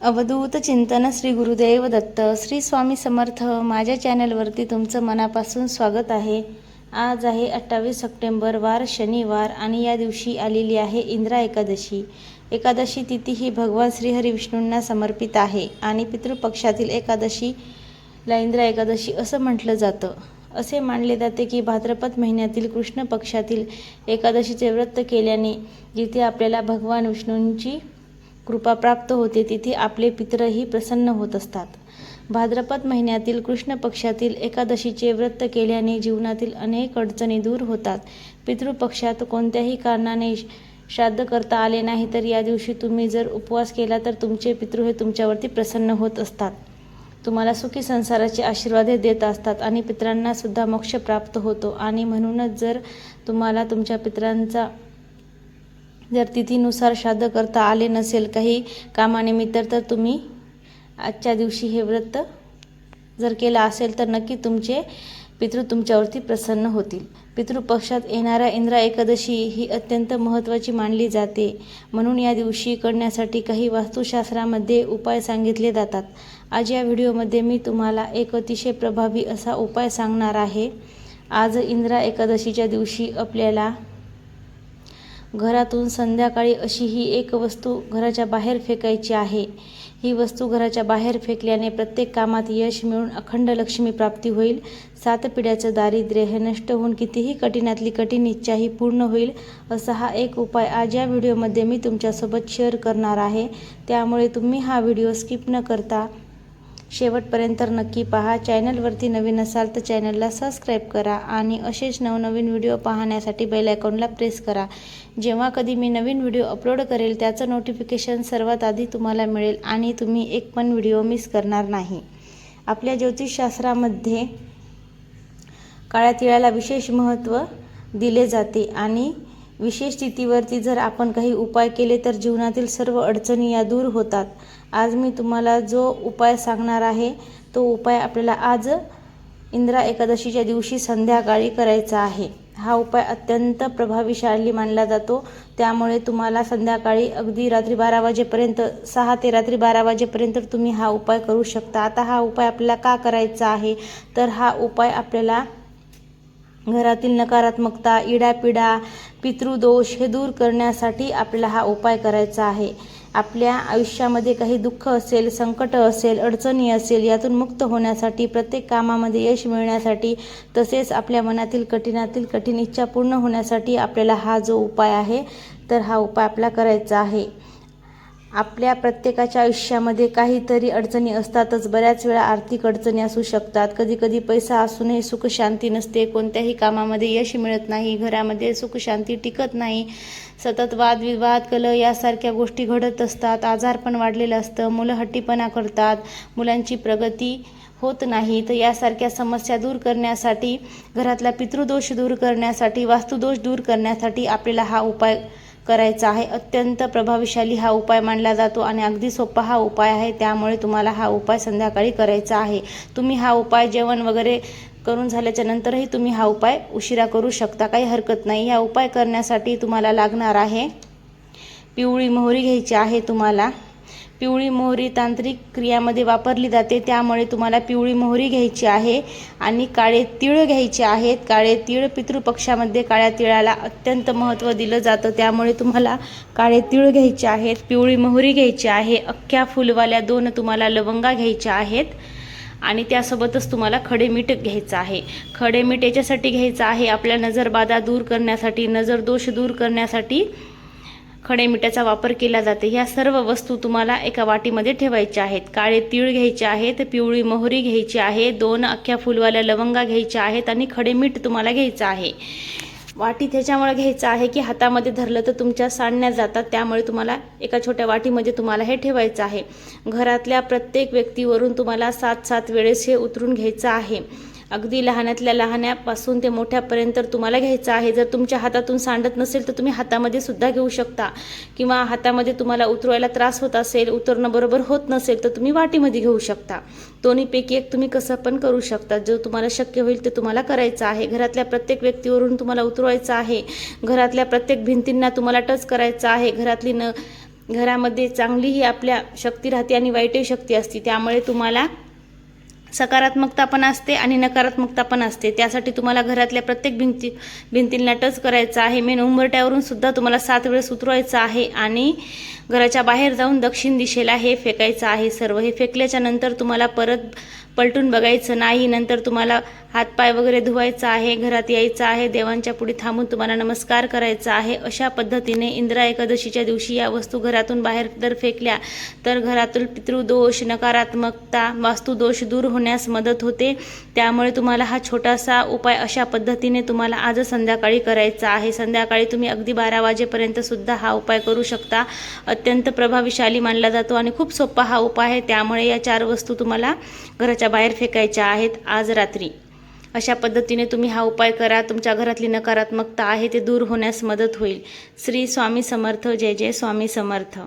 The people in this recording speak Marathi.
अवधूत चिंतन श्री गुरुदेव दत्त श्री स्वामी समर्थ माझ्या चॅनलवरती तुमचं मनापासून स्वागत आहे. आज आहे अठ्ठावीस सप्टेंबर वार शनिवार आणि या दिवशी आलेली आहे इंद्रा एकादशी. एकादशी तिथी ही भगवान श्रीहरी विष्णूंना समर्पित आहे आणि पितृपक्षातील एकादशीला इंद्रा एकादशी असं म्हटलं जातं. असे मानले जाते की भाद्रपद महिन्यातील कृष्ण पक्षातील एकादशीचे व्रत केल्याने जिथे आपल्याला भगवान विष्णूंची कृपा प्राप्त होते तिथे आपले पितरही प्रसन्न होत असतात. भाद्रपद महिन्यातील कृष्ण पक्षातील एकादशीचे व्रत केल्याने जीवनातील अनेक अडचणी दूर होतात. पितृपक्षात कोणत्याही कारणाने श्राद्ध करता आले नाही तर या दिवशी तुम्ही जर उपवास केला तर तुमचे पितृ हे तुमच्यावरती प्रसन्न होत असतात. तुम्हाला सुखी संसाराचे आशीर्वाद हे देत असतात आणि पित्रांनासुद्धा मोक्ष प्राप्त होतो. आणि म्हणूनच जर तुम्हाला तुमच्या पितरांचा जर तिथीनुसार श्राद्ध करता आले नसेल काही कामानिमित्त तर तुम्ही आजच्या दिवशी हे व्रत जर केलं असेल तर नक्की तुमचे पितृ तुमच्यावरती प्रसन्न होतील. पितृपक्षात येणाऱ्या इंद्रा एकादशी ही अत्यंत महत्त्वाची मानली जाते. म्हणून या दिवशी करण्यासाठी काही वास्तुशास्त्रामध्ये उपाय सांगितले जातात. आज या व्हिडिओमध्ये मी तुम्हाला एक अतिशय प्रभावी असा उपाय सांगणार आहे. आज इंद्रा एकादशीच्या दिवशी आपल्याला घरातून संध्याकाळी अशी ही एक वस्तू घराच्या बाहेर फेकायची आहे. ही वस्तू घराच्या बाहेर फेकल्याने प्रत्येक कामात यश मिळून अखंड लक्ष्मी प्राप्ती होईल. सात पिढ्याचं दारिद्र्य हे नष्ट होऊन कितीही कठीणातली कठीण इच्छा ही पूर्ण होईल असा हा एक उपाय आज या व्हिडिओमध्ये मी तुमच्यासोबत शेअर करणार आहे. त्यामुळे तुम्ही हा व्हिडिओ स्किप न करता शेवटपर्यंत नक्की पहा. चॅनलवरती नवीन असाल तर चॅनलला सबस्क्राईब करा आणि असेच नवनवीन व्हिडिओ पाहण्यासाठी बेल आयकॉनला प्रेस करा. जेव्हा कधी मी नवीन व्हिडिओ अपलोड करेल त्याचं नोटिफिकेशन सर्वात आधी तुम्हाला मिळेल आणि तुम्ही एक पण व्हिडिओ मिस करणार नाही. आपल्या ज्योतिषशास्त्रामध्ये काळ्या तिळाला विशेष महत्त्व दिले जाते आणि विशेष स्थितीवरती जर आपण काही उपाय केले तर जीवनातील सर्व अडचणी या दूर होतात. आज मी तुम्हाला जो उपाय सांगणार आहे तो उपाय आपल्याला आज इंद्रा एकादशीच्या दिवशी संध्याकाळी करायचा आहे. हा उपाय अत्यंत प्रभावीशाली मानला जातो. त्यामुळे तुम्हाला संध्याकाळी अगदी रात्री बारा वाजेपर्यंत सहा ते रात्री बारा वाजेपर्यंत तुम्ही हा उपाय करू शकता. आता हा उपाय आपल्याला का करायचा आहे? तर हा उपाय आपल्याला घरातील नकारात्मकता इडापिडा पितृदोष हे दूर करण्यासाठी आपल्याला हा उपाय करायचा आहे. आपल्या आयुष्यामध्ये काही दुःख असेल संकट असेल अडचणी असेल यातून मुक्त होण्यासाठी प्रत्येक कामामध्ये यश मिळण्यासाठी तसेच आपल्या मनातील कठीणातील कठीण इच्छा पूर्ण होण्यासाठी आपल्याला हा जो उपाय आहे तर हा उपाय आपला करायचा आहे. आपल्या प्रत्येकाच्या आयुष्यामध्ये काहीतरी अडचणी असतातच. बऱ्याच वेळा आर्थिक अडचणी असू शकतात. कधी कधी पैसा असूनही सुखशांती नसते. कोणत्याही कामामध्ये यश मिळत नाही. घरामध्ये सुखशांती टिकत नाही. सतत वादविवाद कलह यासारख्या गोष्टी घडत असतात. आजार पण वाढलेलं असतं. मुलं हट्टीपणा करतात. मुलांची प्रगती होत नाही. तर यासारख्या समस्या दूर करण्यासाठी घरातला पितृदोष दूर करण्यासाठी वास्तुदोष दूर करण्यासाठी आपल्याला हा उपाय करायचा आहे. अत्यंत प्रभावशाली हा उपाय मानला जातो आणि अगदी सोपा हा उपाय आहे. त्यामुळे तुम्हाला हा उपाय संध्याकाळी करायचा आहे. तुम्ही हा उपाय जेवण वगैरे करून झाल्याच्या नंतरही तुम्ही हा उपाय उशिरा करू शकता. काही हरकत नाही. हा उपाय करण्यासाठी तुम्हाला लागणार आहे पिवळी मोहरी घ्यायची आहे तुम्हाला. पिवळी मोहरी तांत्रिक क्रियामध्ये वापरली जाते. त्यामुळे तुम्हाला पिवळी मोहरी घ्यायची आहे आणि काळे तिळ घ्यायचे आहेत. काळे तिळ पितृपक्षामध्ये काळ्या तिळाला अत्यंत महत्त्व दिलं जातं. त्यामुळे तुम्हाला काळे तिळ घ्यायचे आहेत पिवळी मोहरी घ्यायची आहे अख्ख्या फुलवाल्या दोन तुम्हाला लवंगा घ्यायच्या आहेत आणि त्यासोबतच तुम्हाला खडे मीठ घ्यायचं आहे. खडे मीठ याच्यासाठी घ्यायचं आहे. आपल्या नजरबाधा दूर करण्यासाठी नजर दोष दूर करण्यासाठी खडे मिठाचा वापर केला जाते. ह्या सर्व वस्तू तुम्हाला एका वाटीमध्ये ठेवायच्या आहेत. काळे तीळ घ्यायचे आहेत पिवळी मोहरी घ्यायची आहे दोन अख्ख्या फुलवाल्या लवंगा घ्यायच्या आहेत आणि खडे मीठ तुम्हाला घ्यायचं आहे. वाटी त्याच्यामुळे घ्यायचं आहे की हातामध्ये धरलं तर तुमच्या सांडण्या जातात. त्यामुळे तुम्हाला एका छोट्या वाटीमध्ये तुम्हाला हे ठेवायचं आहे. घरातल्या प्रत्येक व्यक्तीवरून तुम्हाला सात सात वेळेस हे उतरून घ्यायचं आहे. अगदी लहानातल्या लहान्यापासून ते मोठ्यापर्यंत तुम्हाला घ्यायचं आहे. जर तुमच्या हातातून सांडत नसेल तर तुम्ही हातामध्ये सुद्धा घेऊ शकता. किंवा हातामध्ये तुम्हाला उतरवायला त्रास होत असेल उतरणं बरोबर होत नसेल तर तुम्ही वाटीमध्ये घेऊ शकता. दोन्हीपैकी एक तुम्ही कसं पण करू शकता. जो तुम्हाला शक्य होईल ते तुम्हाला करायचं आहे. घरातल्या प्रत्येक व्यक्तीवरून तुम्हाला उतरवायचं आहे. घरातल्या प्रत्येक भिंतींना तुम्हाला टच करायचं आहे. घरातली न घरामध्ये चांगलीही आपल्या शक्ती राहते आणि वाईटही शक्ती असते. त्यामुळे तुम्हाला सकारात्मकता पण असते आणि नकारात्मकता पण असते. त्यासाठी तुम्हाला घरातल्या प्रत्येक भिंती भिंतींना टच करायचं आहे. मेन उंबरट्यावरून सुद्धा तुम्हाला सात वेळेस उतरवायचं आहे आणि घराच्या बाहेर जाऊन दक्षिण दिशेला हे फेकायचं आहे. सर्व हे फेकल्याच्या नंतर तुम्हाला परत पलटून बघायचं नाही नंतर तुम्हाला हातपाय वगैरे धुवायचा आहे घरात यायचं आहे देवांच्या पुढे थांबून तुम्हाला नमस्कार करायचा आहे अशा पद्धतीने इंद्रा एकादशीच्या दिवशी या वस्तू घरातून बाहेर जर फेकल्या तर घरातील पितृदोष नकारात्मकता वास्तुदोष दूर होण्यास मदत होते. त्यामुळे तुम्हाला हा छोटासा उपाय अशा पद्धतीने तुम्हाला आज संध्याकाळी करायचा आहे. संध्याकाळी तुम्ही अगदी बारा वाजेपर्यंत सुद्धा हा उपाय करू शकता. अत्यंत प्रभावशाली मानला जातो आणि खूप सोपा हा उपाय आहे. त्यामुळे या चार वस्तू तुम्हाला घराच्या बाहेर फेकायच्या आहेत आज रात्री. अशा पद्धतीने तुम्ही हा उपाय करा. तुमच्या घरातली नकारात्मकता आहे ते दूर होण्यास मदत होईल. श्री स्वामी समर्थ. जय जय स्वामी समर्थ.